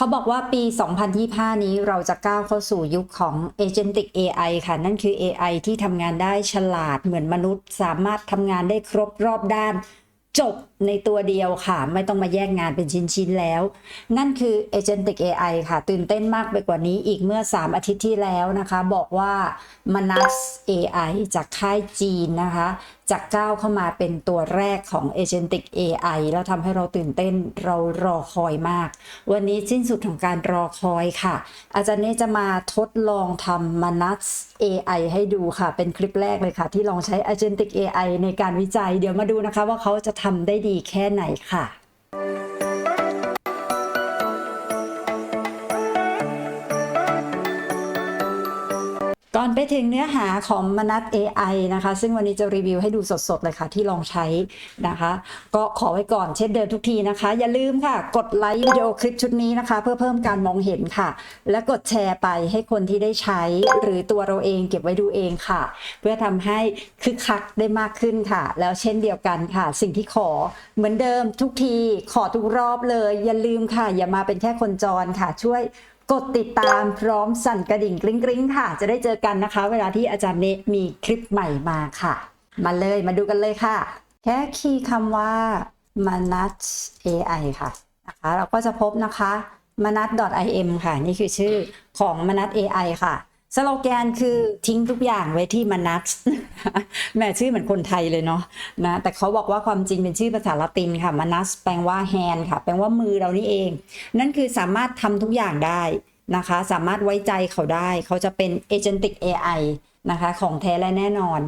เขาบอกว่าปี 2025 นี้เราจะก้าวเข้าสู่ยุคของ Agentic AI ค่ะ นั่นคือ AI ที่ทำงานได้ฉลาดเหมือนมนุษย์ สามารถทำงานได้ครบรอบด้าน จบ ในตัวเดียวค่ะ ไม่ต้องมาแยกงานเป็นชิ้น ๆ แล้ว นั่นคือ Agentic AI ค่ะ ตื่นเต้นมากไปกว่านี้อีกเมื่อ 3 อาทิตย์ที่แล้วนะคะ บอกว่า Manas AI จากค่ายจีนนะคะจะก้าวเข้ามาเป็นตัวแรกของ Agentic AI แล้วทำให้เราตื่นเต้นเรารอคอยมาก วันนี้สิ้นสุดของการรอคอยค่ะ อาจารย์เนจะมาทดลองทำ Manas AI ให้ดูค่ะ เป็นคลิปแรกเลยค่ะ ที่ลองใช้ Agentic AI ในการวิจัย เดี๋ยวมาดูนะคะว่าเขาจะทำได้ดีีแค่ไหนค่ะ ไปถึงเนื้อหาของมนัส AI นะคะ ซึ่งวันนี้จะรีวิวให้ดูสดๆเลยค่ะที่ลองใช้นะคะ ก็ขอไว้ก่อนเช่นเดิมทุกทีนะคะ อย่าลืมค่ะ กดไลค์วิดีโอคลิปชุดนี้นะคะ เพื่อเพิ่มการมองเห็นค่ะ และกดแชร์ไปให้คนที่ได้ใช้ หรือตัวเราเองเก็บไว้ดูเองค่ะ เพื่อทำให้คึกคักได้มากขึ้นค่ะ แล้วเช่นเดียวกันค่ะ สิ่งที่ขอเหมือนเดิมทุกทีขอทุกรอบเลย อย่าลืมค่ะ อย่ามาเป็นแค่คนจรค่ะช่วย กดติดตามพร้อมสั่นกระดิ่งกริ๊งกริ๊งค่ะ จะได้เจอกันนะคะ เวลาที่อาจารย์เนมีคลิปใหม่มาค่ะ มาเลยมาดูกันเลยค่ะ แค่คีย์คำว่า manat AI ค่ะนะคะ เราก็จะพบนะคะ manat.im ค่ะ นี่คือชื่อของ manat AI ค่ะ สโลแกนคือทิ้งทุกอย่างไว้ที่มนัสแม่ชื่อเหมือนคนไทยเลยเนาะนะแต่เขาบอกว่าความจริงเป็นชื่อภาษาละตินค่ะมนัสแปลว่า hand ค่ะ แปลว่ามือเรานี่เอง นั่นคือสามารถทำทุกอย่างได้นะคะ สามารถไว้ใจเขาได้ เขาจะเป็น agentic AI นะคะ ของแท้และแน่นอน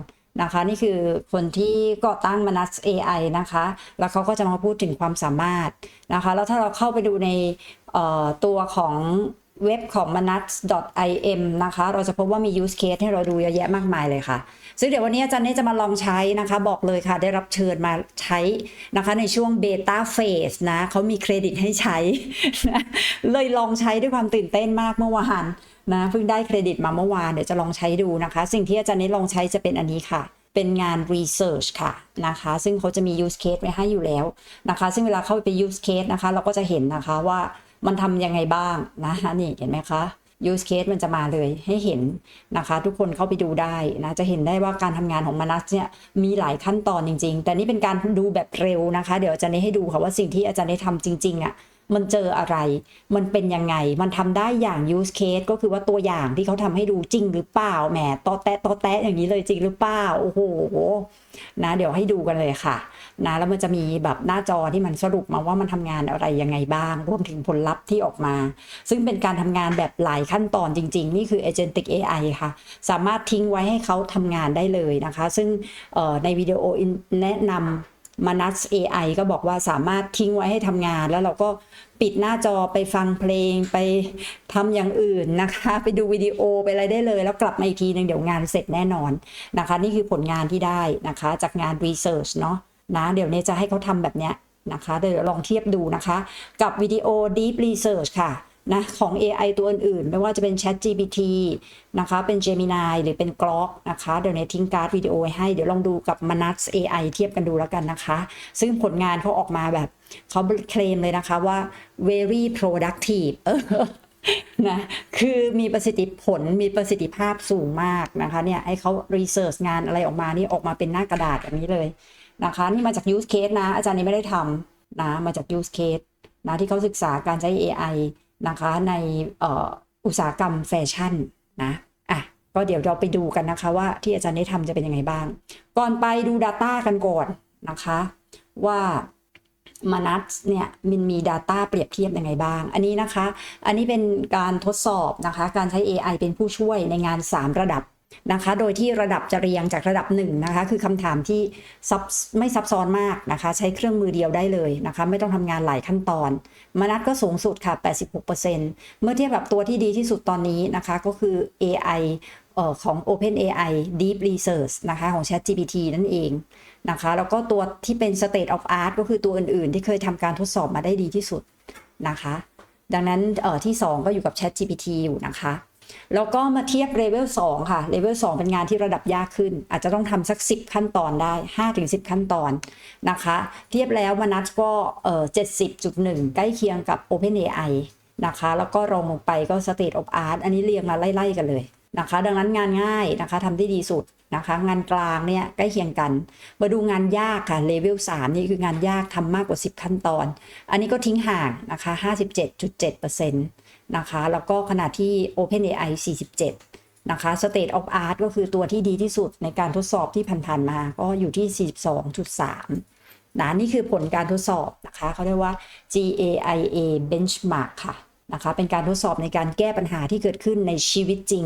นะคะ นี่คือคนที่ก่อตั้งมนัส AI นะคะ แล้วเขาก็จะมาพูดถึงความสามารถนะคะ แล้วถ้าเราเข้าไปดูในตัวของ เว็บของ manats.im นะคะ เราจะพบว่ามี use case ให้เราดูเยอะแยะมากมายเลยค่ะ ซึ่งเดี๋ยววันนี้อาจารย์เน่จะมาลองใช้นะคะ บอกเลยค่ะ ได้รับเชิญมาใช้นะคะในช่วง beta phase นะเขามีเครดิตให้ใช้นะเลยลองใช้ด้วยความตื่นเต้นมากเมื่อวานนะเพิ่งได้เครดิตมาเมื่อวานเดี๋ยวจะลองใช้ดูนะคะ สิ่งที่อาจารย์เน่ลองใช้จะเป็นอันนี้ค่ะเป็นงาน research ค่ะนะคะ ซึ่งเขาจะมี use case ไว้ให้อยู่แล้วนะคะ ซึ่งเวลาเข้าไป use case นะคะ เราก็จะเห็นนะคะว่า มันทำยังไงบ้างนะคะนี่เห็นไหมคะ use case มันจะมาเลยให้เห็นนะคะ ทุกคนเข้าไปดูได้นะจะเห็นได้ว่าการทำงานของมนัสเนี่ยมีหลายขั้นตอนจริง ๆ แต่นี่เป็นการดูแบบเร็วนะคะ เดี๋ยวอาจารย์ได้ให้ดูค่ะว่าสิ่งที่อาจารย์ได้ทำจริงๆอะ มันเจออะไร มันเป็นยังไง มันทำได้อย่าง use case ก็คือว่าตัวอย่างที่เขาทำให้ดูจริงหรือเปล่า แหมตอแตะตอแตะอย่างนี้เลยจริงหรือเปล่า โอ้โห นะ เดี๋ยวให้ดูกันเลยค่ะ นะ แล้วมันจะมีแบบหน้าจอที่มันสรุปมาว่ามันทำงานอะไรยังไงบ้าง รวมถึงผลลัพธ์ที่ออกมา ซึ่งเป็นการทำงานแบบหลายขั้นตอนจริง ๆ นี่คือ agentic AI ค่ะ สามารถทิ้งไว้ให้เขาทำงานได้เลยนะคะ ซึ่งในวิดีโอแนะนำ มานัส AI ก็บอกว่าสามารถทิ้งไว้ให้ทำงาน แล้วเราก็ปิดหน้าจอไปฟังเพลงไปทำอย่างอื่นนะคะ ไปดูวิดีโอไปอะไรได้เลย แล้วกลับมาอีกทีหนึงเดี๋ยวงานเสร็จแน่นอนนะคะ นี่คือผลงานที่ได้นะคะ จากงาน Research เนาะนะเดี๋ยวเนี้จะให้เขาทำแบบเนี้ยนะคะเดี๋ยวลองเทียบดูนะคะ กับวิดีโอ Deep Research ค่ะ นะของ AI ตัวอื่นๆ ไม่ว่าจะเป็น Chat GPT นะคะ เป็น Gemini หรือเป็น Grok นะคะ เดี๋ยวในทิ้งการ์ดวิดีโอให้ เดี๋ยวลองดูกับ Manas AI เทียบกันดูแล้วกันนะคะ ซึ่งผลงานเขาออกมาแบบเขาเคลมเลยนะคะว่า very productive นะคือมีประสิทธิผลมีประสิทธิภาพสูงมากนะคะเนี่ยให้เขารีเสิร์ชงานอะไรออกมานี่ออกมาเป็นหน้ากระดาษแบบนี้เลยนะคะ นี่มาจาก use case นะ อาจารย์นี่ไม่ได้ทำนะมาจาก use case นะที่เขาศึกษาการใช้ AI นะคะในอุตสาหกรรมแฟชั่นนะอะก็เดี๋ยวเราไปดูกันนะคะว่าที่อาจารย์ได้ทำจะเป็นยังไงบ้าง ก่อนไปดู Data กันก่อนนะคะ ว่ามานัสเนี่ยมันมี Data เปรียบเทียบยังไงบ้าง อันนี้นะคะ อันนี้เป็นการทดสอบนะคะ การใช้ AI เป็นผู้ช่วยในงาน 3 ระดับ นะคะ โดยที่ระดับจะเรียงจากระดับ1นะคะ คือคำถามที่ซับไม่ซับซ้อนมากนะคะ ใช้เครื่องมือเดียวได้เลยนะคะ ไม่ต้องทำงานหลายขั้นตอนมานัดก็สูงสุดค่ะ 86%เมื่อเทียบกับตัวที่ดีที่สุดตอนนี้นะคะ ก็คือ AI เอ่อของ OpenAI Deep Research นะคะ ของ ChatGPT นั่นเองนะคะ แล้วก็ตัวที่เป็น State of Art ก็คือตัวอื่นๆ ที่เคยทำการทดสอบมาได้ดีที่สุดนะคะ ดังนั้นเอ่อที่ 2 ก็อยู่กับ ChatGPT อยู่นะคะ แล้วก็มาเทียบเลเวล2ค่ะเลเวล2เป็นงานที่ระดับยากขึ้น อาจจะต้องทำสัก 10 ขั้นตอนได้ 5-10 ขั้นตอนนะคะ เทียบแล้วมานัดก็เอ่อ70.1 ใกล้เคียงกับ OpenAI นะคะ แล้วก็รองลงไปก็ State of Art อันนี้เรียงมาไล่ๆกันเลยนะคะ ดังนั้นงานง่ายนะคะทำได้ดีสุดนะคะ งานกลางเนี่ยใกล้เคียงกัน มาดูงานยากค่ะเลเวล3นี่คืองานยากทำมากกว่า 10 ขั้นตอน อันนี้ก็ทิ้งห่างนะคะ 57.7% นะคะ แล้วก็ขณะที่ OpenAI 47 นะคะ State of Art ก็คือตัวที่ดีที่สุดในการทดสอบที่ผ่านๆมา ก็อยู่ที่ 42.3 นะ นี่คือผลการทดสอบนะคะ เขาเรียกว่า GAIA benchmark ค่ะนะคะ เป็นการทดสอบในการแก้ปัญหาที่เกิดขึ้นในชีวิตจริง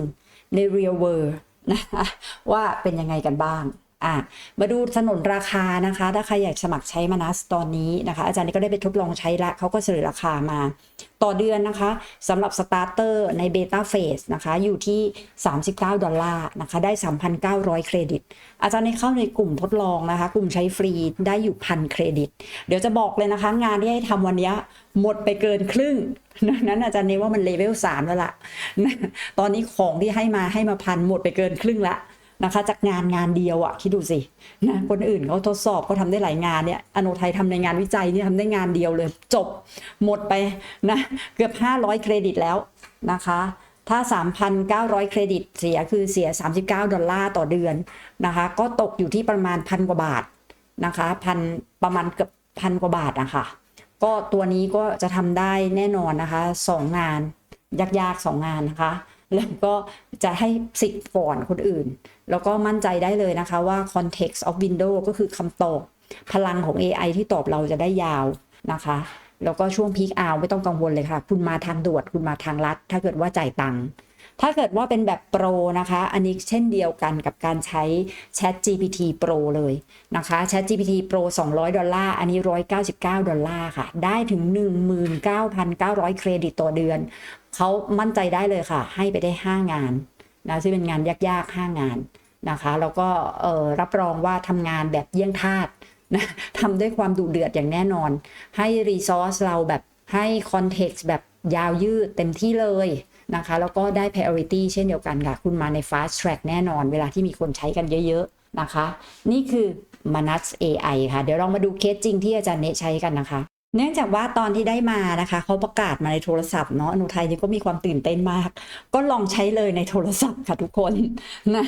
ใน real world นะคะว่าเป็นยังไงกันบ้าง อะมาดูถนนราคานะคะ ถ้าใครอยากสมัครใช้มานัสตอนนี้นะคะ อาจารย์นี่ก็ได้ไปทดลองใช้ละเขาก็เสนอราคามา ต่อเดือนนะคะสำหรับสตาร์เตอร์ในเบต้าเฟสนะคะ อยู่ที่ 39 ดอลลาร์นะคะ ได้ 3,900 เครดิต อาจารย์นี่เข้าในกลุ่มทดลองนะคะ กลุ่มใช้ฟรีได้อยู่พันเครดิต เดี๋ยวจะบอกเลยนะคะ งานที่ให้ทำวันนี้หมดไปเกินครึ่งดังนั้นอาจารย์นี่ว่ามันเลเวล3แล้วล่ะนะตอนนี้ของที่ให้มาให้มาพันหมดไปเกินครึ่งละ นะคะ จากงานงานเดียวอะคิดดูสินะคนอื่นเขาทดสอบเขาทำได้หลายงานเนี่ยอโนไทยทำในงานวิจัยเนี่ยทำได้งานเดียวเลย จบหมดไปนะเกือบ 500 เครดิตแล้วนะคะถ้า 3,900 เครดิตเสียคือเสีย 39 ดอลลาร์ต่อเดือนนะคะ ก็ตกอยู่ที่ประมาณพันกว่าบาทนะคะพันประมาณเกือบพันกว่าบาทนะคะก็ตัวนี้ก็จะทำได้แน่นอนนะคะสองงาน ยากๆสองงานนะคะ แล้วก็จะให้สิทธิ์ก่อนคนอื่น แล้วก็มั่นใจได้เลยนะคะว่า context of window ก็คือคำตอบ พลังของ AI ที่ตอบเราจะได้ยาวนะคะ แล้วก็ช่วงพีคอาไม่ต้องกังวลเลยค่ะ คุณมาทางด่วนคุณมาทางลัด ถ้าเกิดว่าจ่ายตังค์ ถ้าเกิดว่าเป็นแบบโปรนะคะ อันนี้เช่นเดียวกันกับการใช้ Chat GPT Pro เลยนะคะ Chat GPT Pro 200 ดอลลาร์ อันนี้ 199 ดอลลาร์ค่ะ ได้ถึง 19,900 เครดิตต่อเดือน เขามั่นใจได้เลยค่ะ ให้ไปได้ 5 งานนะซึ่งเป็นงานยากๆ 5 งานนะคะ แล้วก็รับรองว่าทำงานแบบเยี่ยงทาสนะทำด้วยความดุเดือดอย่างแน่นอน ให้รีซอสเราแบบให้คอนเท็กซ์แบบยาวยืดเต็มที่เลย นะคะ แล้วก็ได้ priority เช่นเดียวกันค่ะ คุณมาใน fast track แน่นอน เวลาที่มีคนใช้กันเยอะๆนะคะ นี่คือมานัส AI ค่ะ เดี๋ยวลองมาดูเคสจริงที่อาจารย์เนใช้กันนะคะเนื่องจากว่าตอนที่ได้มานะคะเขาประกาศมาในโทรศัพท์เนาะอนุไทยนี่ก็มีความตื่นเต้นมาก ก็ลองใช้เลยในโทรศัพท์ค่ะทุกคนนะ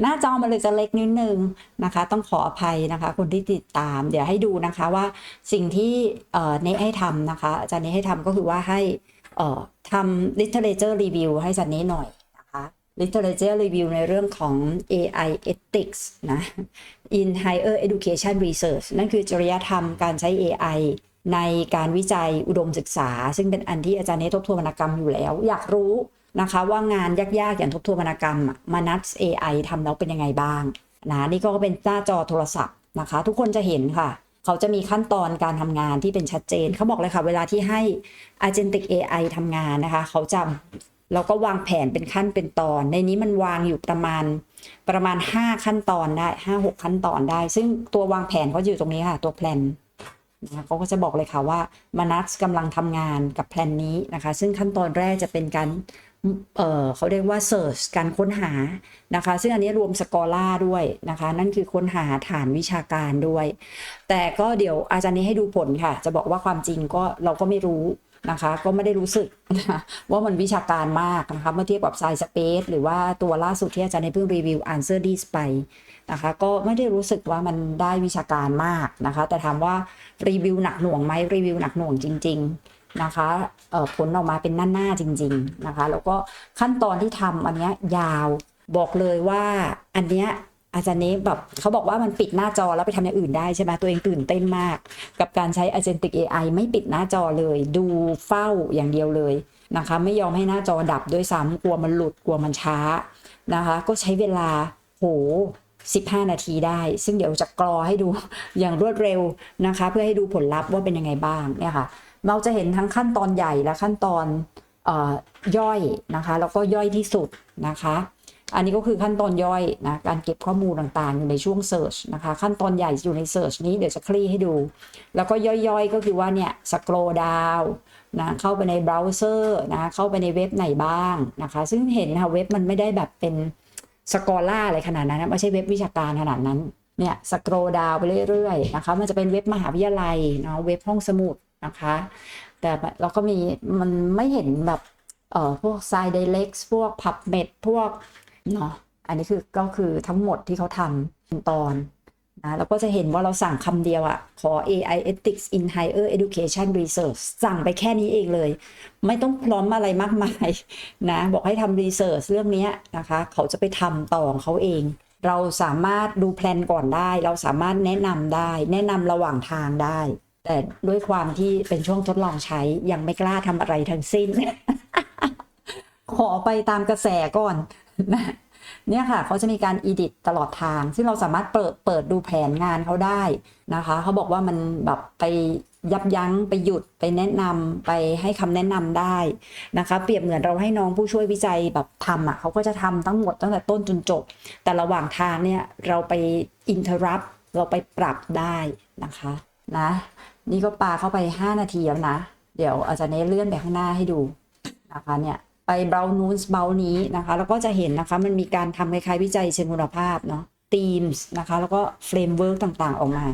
หน้าจอมันเลยจะเล็กนิดนึงนะคะ ต้องขออภัยนะคะ คนที่ติดตาม เดี๋ยวให้ดูนะคะว่าสิ่งที่เนให้ทำนะคะอาจารย์เนให้ทำก็คือว่าให้ ทำ literature review ให้อาจารย์เนหน่อยนะคะ literature review ในเรื่องของ AI ethics นะ in higher education research นั่นคือจริยธรรมการใช้ AI ในการวิจัยอุดมศึกษา ซึ่งเป็นอันที่อาจารย์เนทบทวนวรรณกรรมอยู่แล้ว อยากรู้นะคะว่างานยากๆ อย่างทบทวนวรรณกรรมมานัด AI ทำแล้วเป็นยังไงบ้างนะนี่ก็เป็นหน้าจอโทรศัพท์นะคะ ทุกคนจะเห็นค่ะ เขาจะมีขั้นตอนการทำงานที่เป็นชัดเจน เขาบอกเลยค่ะ เวลาที่ให้ Agentic AI ทำงานนะคะ เขาจะเราก็วางแผนเป็นขั้นเป็นตอน ในนี้มันวางอยู่ประมาณประมาณ 5 ขั้นตอนได้5 6ขั้นตอนได้ ซึ่งตัววางแผนเขาอยู่ตรงนี้ค่ะ ตัวแพลนนะคะเขาก็จะบอกเลยค่ะว่ามานัสกำลังทำงานกับแพลนนี้นะคะ ซึ่งขั้นตอนแรกจะเป็นการ เเขาเรียกว่า Search การค้นหานะคะ ซึ่งอันนี้รวมสกอล่าด้วยนะคะ นั่นคือค้นหาฐานวิชาการด้วย แต่ก็เดี๋ยวอาจารย์นี้ให้ดูผลค่ะ จะบอกว่าความจริงก็เราก็ไม่รู้นะคะ ก็ไม่ได้รู้สึกว่ามันวิชาการมากนะคะ เมื่อเทียบกับ Science Space หรือว่าตัวล่าสุดที่อาจารย์ในเพิ่งรีวิว Answer This ไปนะคะ ก็ไม่ได้รู้สึกว่ามันได้วิชาการมากนะคะ แต่ถามว่ารีวิวหนักหน่วงไหมรีวิวหนักหน่วงจริง ๆนะคะ ผลออกมาเป็นหน้าๆจริง ๆนะคะ แล้วก็ขั้นตอนที่ทำอันนี้ยาวบอกเลยว่าอันเนี้ยอาจารย์เนี้แบบเขาบอกว่ามันปิดหน้าจอแล้วไปทำอย่างอื่นได้ใช่ไหมตัวเองตื่นเต้นมาก กับการใช้ Agentic AI ไม่ปิดหน้าจอเลย ดูเฝ้าอย่างเดียวเลยนะคะ ไม่ยอมให้หน้าจอดับด้วยซ้ำกลัวมันหลุดกลัวมันช้านะคะ ก็ใช้เวลาโห15 นาทีได้ ซึ่งเดี๋ยวจะกรอให้ดูอย่างรวดเร็วนะคะ เพื่อให้ดูผลลัพธ์ว่าเป็นยังไงบ้างเนี่ยค่ะ เราจะเห็นทั้งขั้นตอนใหญ่และขั้นตอนอย่อยนะคะ แล้วก็ย่อยที่สุดนะคะ อันนี้ก็คือขั้นตอนย่อยนะการเก็บข้อมูลต่างๆ อยู่ในช่วง Search นะคะ ขั้นตอนใหญ่อยู่ใน Search นี้เดี๋ยวจะคลี่ให้ดู แล้วก็ย่อยๆ ก็คือว่าเนี่ยสครอดาวนะเข้าไปในเบราว์เซอร์นะเข้าไปในเว็บไหนบ้างนะคะ ซึ่งเห็นค่ะเว็บมันไม่ได้แบบเป็นสกอล่าอะไรขนาดนั้นนะไม่ใช่เว็บวิชาการขนาดนั้นเนี่ยสครอดาวไปเรื่อยๆนะคะมันจะเป็นเว็บมหาวิทยาลัยเนาะเว็บห้องสมุด นะคะ แต่เราก็มีมันไม่เห็นแบบเอ่อพวก Side Direct พวก PubMed พวกเนาะอันนี้คือก็คือทั้งหมดที่เขาทำตอนนะแล้วก็จะเห็นว่าเราสั่งคำเดียวอะขอ AI Ethics in Higher Education Research สั่งไปแค่นี้เองเลย ไม่ต้องพร้อมอะไรมากมายนะบอกให้ทำรีเสิร์ชเรื่องนี้นะคะ เขาจะไปทำต่อของเขาเอง เราสามารถดูแพลนก่อนได้ เราสามารถแนะนำได้ แนะนำระหว่างทางได้ แต่ด้วยความที่เป็นช่วงทดลองใช้ยังไม่กล้าทำอะไรทั้งสิ้น ขอไปตามกระแสก่อนนะเนี่ยค่ะเขาจะมีการอีดิตตลอดทาง ซึ่งเราสามารถเปิดเปิดดูแผนงานเขาได้นะคะ เขาบอกว่ามันแบบไปยับยั้งไปหยุดไปแนะนำไปให้คำแนะนำได้นะคะ เปรียบเหมือนเราให้น้องผู้ช่วยวิจัยแบบทำอะเขาก็จะทำทั้งหมดตั้งแต่ต้นจนจบ แต่ระหว่างทางเนี่ยเราไปอินเทอร์รัปเราไปปรับได้นะคะนะ นี่ก็ปาเข้าไป 5 นาทีแล้วนะ เดี๋ยวอาจารย์เนเลื่อนไปข้างหน้าให้ดูนะคะเนี่ยไปเบราวนูนส์เบรานี้นะคะ แล้วก็จะเห็นนะคะมันมีการทำคล้ายๆวิจัยเชิงคุณภาพเนาะ themes นะคะ แล้วก็เฟรมเวิร์กต่างๆ ออกมา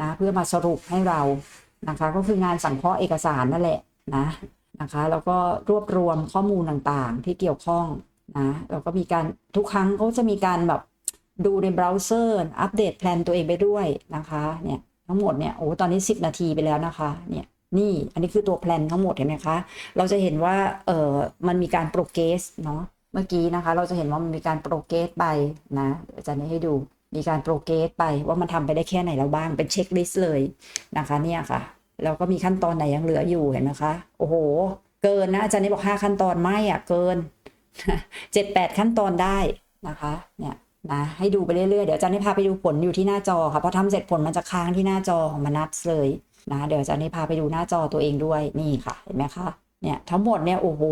นะเพื่อมาสรุปให้เรานะคะ ก็คืองานสังเคราะห์เอกสารนั่นแหละนะนะคะ แล้วก็รวบรวมข้อมูลต่างๆ ที่เกี่ยวข้องนะแล้วก็มีการทุกครั้งเขาจะมีการแบบดูในเบราว์เซอร์อัปเดตแพลนตัวเองไปด้วยนะคะเนี่ย ทั้งหมดเนี่ยโอ้ตอนนี้ 10 นาทีไปแล้วนะคะเนี่ยนี่อันนี้คือตัวแพลนทั้งหมดเห็นไหมคะ เราจะเห็นว่าเออมันมีการโปรเกสเนาะเมื่อกี้นะคะ เราจะเห็นว่ามันมีการโปรเกสไปนะอาจารย์ให้ดูมีการโปรเกสไปว่ามันทำไปได้แค่ไหนแล้วบ้างเป็นเช็คลิสต์เลยนะคะเนี่ยค่ะแล้วก็มีขั้นตอนไหนยังเหลืออยู่เห็นไหมคะโอ้โห เกินนะอาจารย์นี่บอกห้าขั้นตอนไม่อะเกินเจ็ดแปดขั้นตอนได้นะคะเนี่ย นะให้ดูไปเรื่อยๆ เดี๋ยวจารย์นี่พาไปดูผลอยู่ที่หน้าจอค่ะพอทำเสร็จผลมันจะค้างที่หน้าจอของมนัสเลยนะเดี๋ยวจารย์นี่พาไปดูหน้าจอตัวเองด้วยนี่ค่ะ เห็นไหมคะเนี่ยทั้งหมดเนี่ยโอ้โห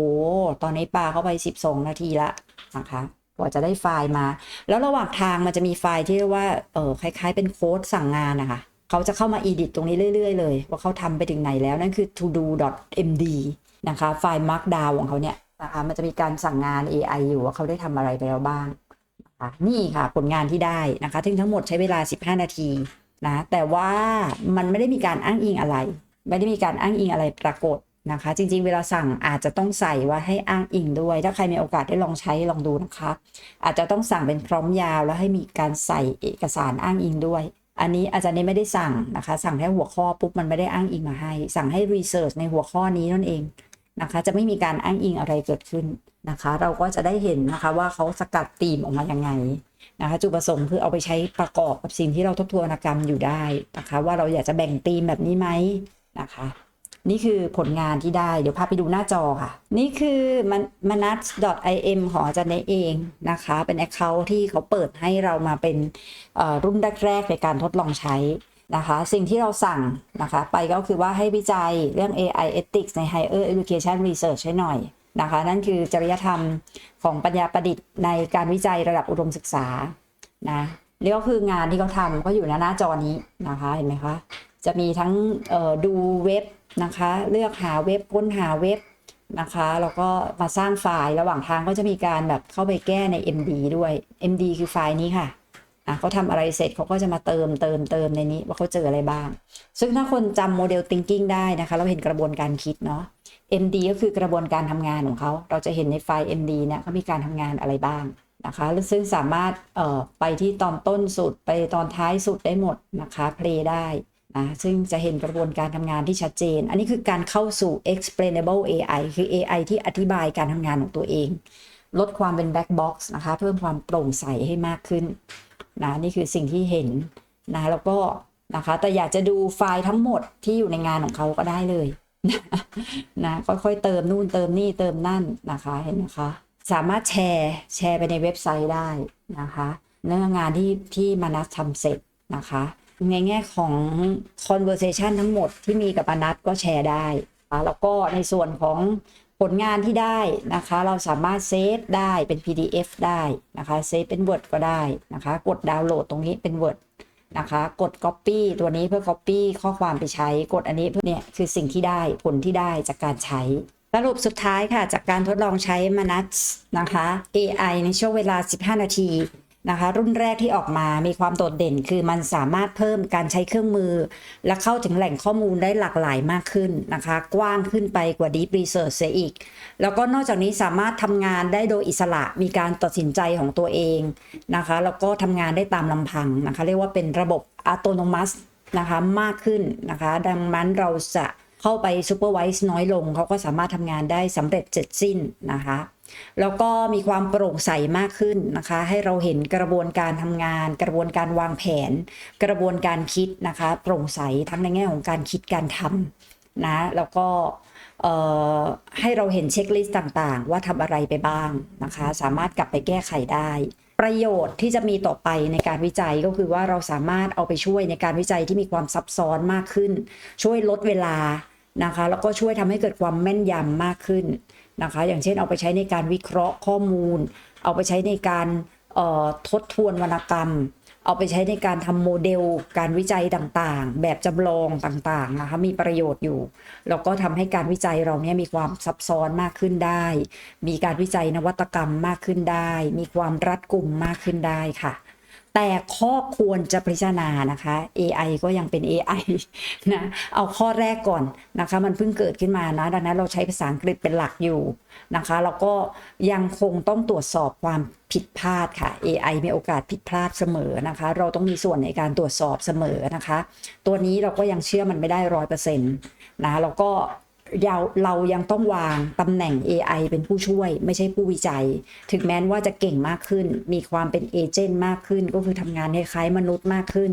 ตอนนี้ปาเข้าไป 12 นาทีละนะคะกว่าจะได้ไฟล์มา แล้วระหว่างทางมันจะมีไฟล์ที่เรียกว่าเออคล้าย ๆ เป็นโค้ดสั่งงานนะคะเขาจะเข้ามา edit ตตรงนี้เรื่อยๆ เลย ว่าเขาทำไปถึงไหนแล้วนั่นคือ to do md นะคะไฟล์ markdown ของเขาเนี่ยนะคะมันจะมีการสั่งงาน AI อยู่ว่าเขาได้ทำอะไรไปแล้วบ้าง คะนี่ค่ะผลงานที่ได้นะคะซึ่งทั้งหมดใช้เวลา 15 นาทีนะแต่ว่ามันไม่ได้มีการอ้างอิงอะไร ไม่ได้มีการอ้างอิงอะไรปรากฏนะคะ จริงๆ เวลาสั่งอาจจะต้องใส่ว่าให้อ้างอิงด้วย ถ้าใครมีโอกาสได้ลองใช้ลองดูนะคะ อาจจะต้องสั่งเป็นพร้อมยาวแล้วให้มีการใส่เอกสารอ้างอิงด้วย อันนี้อาจารย์นี่ไม่ได้สั่งนะคะ สั่งแค่หัวข้อปุ๊บมันไม่ได้อ้างอิงมาให้ สั่งให้รีเสิร์ชในหัวข้อนี้นั่นเอง นะคะ จะไม่มีการอ้างอิงอะไรเกิดขึ้นนะคะ เราก็จะได้เห็นนะคะว่าเขาสกัดตีมออกมายังไงนะคะจุดประสงค์คือเอาไปใช้ประกอบกับสิ่งที่เราทบทวนกรรมอยู่ได้นะคะ ว่าเราอยากจะแบ่งธีมแบบนี้ไหมนะคะ นี่คือผลงานที่ได้เดี๋ยวพาไปดูหน้าจอค่ะ นี่คือมันมนัส .im ของอาจารย์เนเองนะคะ เป็น Account ที่เขาเปิดให้เรามาเป็นรุ่นแรกๆในการทดลองใช้ นะคะ สิ่งที่เราสั่งนะคะ ไปก็คือว่าให้วิจัยเรื่อง AI Ethics ใน Higher Education Research ให้หน่อยนะคะ นั่นคือจริยธรรมของปัญญาประดิษฐ์ในการวิจัยระดับอุดมศึกษานะนี่ก็คืองานที่เขาทำก็อยู่ในหน้าจอนี้นะคะ เห็นไหมคะ จะมีทั้งดูเว็บนะคะ เลือกหาเว็บค้นหาเว็บนะคะแล้วก็มาสร้างไฟล์ระหว่างทางก็จะมีการแบบเข้าไปแก้ใน MD ด้วย MD คือไฟล์นี้ค่ะ อะเขาทำอะไรเสร็จเขาก็จะมาเติมเติมเติมในนี้ว่าเขาเจออะไรบ้าง ซึ่งถ้าคนจำโมเดล thinking ได้นะคะ เราเห็นกระบวนการคิดเนาะ MD ก็คือกระบวนการทำงานของเขา เราจะเห็นในไฟล์ MD เนี่ยเขามีการทำงานอะไรบ้างนะคะ ซึ่งสามารถเอ่อไปที่ตอนต้นสุดไปตอนท้ายสุดได้หมดนะคะเพลย์ได้นะซึ่งจะเห็นกระบวนการทำงานที่ชัดเจน อันนี้คือการเข้าสู่ explainable AI คือ AI ที่อธิบายการทำงานของตัวเอง ลดความเป็น black box นะคะ เพิ่มความโปร่งใสให้มากขึ้น นะนี่คือสิ่งที่เห็นนะแล้วก็นะคะแต่อยากจะดูไฟล์ทั้งหมดที่อยู่ในงานของเขาก็ได้เลยนะค่อยๆเติมนู่นเติมนี่เติมนั่นนะคะเห็นไหมคะสามารถแชร์แชร์ไปในเว็บไซต์ได้นะคะเรื่องงานที่ที่มานัดทำเสร็จนะคะในแง่ของ conversation ทั้งหมดที่มีกับมานัดก็แชร์ได้ แล้วก็ในส่วนของ ผลงานที่ได้นะคะ เราสามารถเซฟได้เป็น PDF ได้นะคะ เซฟเป็น Word ก็ได้นะคะ กดดาวน์โหลดตรงนี้เป็น Word นะคะ กด Copy ตัวนี้เพื่อ Copy ข้อความไปใช้ กดอันนี้เพื่อเนี่ยคือสิ่งที่ได้ผลที่ได้จากการใช้สรุปสุดท้ายค่ะ จากการทดลองใช้มานัสนะคะ AI ในช่วงเวลา 15 นาที นะคะ รุ่นแรกที่ออกมามีความโดดเด่นคือมันสามารถเพิ่มการใช้เครื่องมือ และเข้าถึงแหล่งข้อมูลได้หลากหลายมากขึ้นนะคะ กว้างขึ้นไปกว่า Deep Research เสียอีก แล้วก็นอกจากนี้สามารถทำงานได้โดยอิสระมีการตัดสินใจของตัวเองนะคะ แล้วก็ทำงานได้ตามลำพังนะคะ เรียกว่าเป็นระบบ autonomous นะคะมากขึ้นนะคะ ดังนั้นเราจะเข้าไป supervise น้อยลง เขาก็สามารถทำงานได้สำเร็จเสร็จสิ้นนะคะ แล้วก็มีความโปร่งใสมากขึ้นนะคะ ให้เราเห็นกระบวนการทำงาน กระบวนการวางแผน กระบวนการคิดนะคะ โปร่งใสทั้งในแง่ของการคิดการทำนะแล้วก็ให้เราเห็นเช็คลิสต์ต่างๆ ว่าทำอะไรไปบ้างนะคะ สามารถกลับไปแก้ไขได้ ประโยชน์ที่จะมีต่อไปในการวิจัยก็คือว่าเราสามารถเอาไปช่วยในการวิจัยที่มีความซับซ้อนมากขึ้น ช่วยลดเวลานะคะ แล้วก็ช่วยทำให้เกิดความแม่นยำมากขึ้น นะคะ อย่างเช่นเอาไปใช้ในการวิเคราะห์ข้อมูล เอาไปใช้ในการออทบทวนวรรณกรรม เอาไปใช้ในการทำโมเดล การวิจัยต่างๆ แบบจำลองต่างๆนะคะมีประโยชน์อยู่ แล้วก็ทำให้การวิจัยเราเนี่ยมีความซับซ้อนมากขึ้นได้ มีการวิจัยนวัตกรรมมากขึ้นได้ มีความรัดกุมมากขึ้นได้ค่ะ แต่ข้อควรจะพิจารณานะคะ AI ก็ยังเป็น AI นะเอาข้อแรกก่อนนะคะ มันเพิ่งเกิดขึ้นมานะ ดังนั้นเราใช้ภาษาอังกฤษเป็นหลักอยู่นะคะ แล้วก็ยังคงต้องตรวจสอบความผิดพลาดค่ะ AI มีโอกาสผิดพลาดเสมอนะคะ เราต้องมีส่วนในการตรวจสอบเสมอนะคะ ตัวนี้เราก็ยังเชื่อมันไม่ได้ร้อยเปอร์เซ็นต์นะแล้วก็ เราเรายังต้องวางตำแหน่ง AI เป็นผู้ช่วย ไม่ใช่ผู้วิจัย ถึงแม้ว่าจะเก่งมากขึ้น มีความเป็นเอเจนต์มากขึ้น ก็คือทำงานคล้ายๆมนุษย์มากขึ้น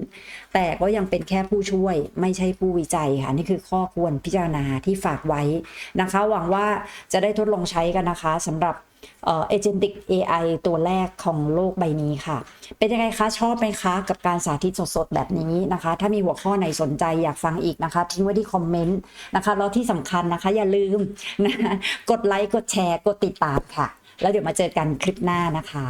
แต่ก็ยังเป็นแค่ผู้ช่วย ไม่ใช่ผู้วิจัยค่ะนี่คือข้อควรพิจารณาที่ฝากไว้นะคะ หวังว่าจะได้ทดลองใช้กันนะคะสำหรับ เอเจนติก AI ตัวแรกของโลกใบนี้ค่ะ เป็นยังไงคะ ชอบไหมคะ กับการสาธิตสดๆ แบบนี้นะคะ ถ้ามีหัวข้อไหนสนใจอยากฟังอีกนะคะ ทิ้งไว้ที่คอมเมนต์นะคะ แล้วที่สำคัญนะคะ อย่าลืมนะกดไลค์ กดแชร์ กดติดตามค่ะ แล้วเดี๋ยวมาเจอกันคลิปหน้านะคะ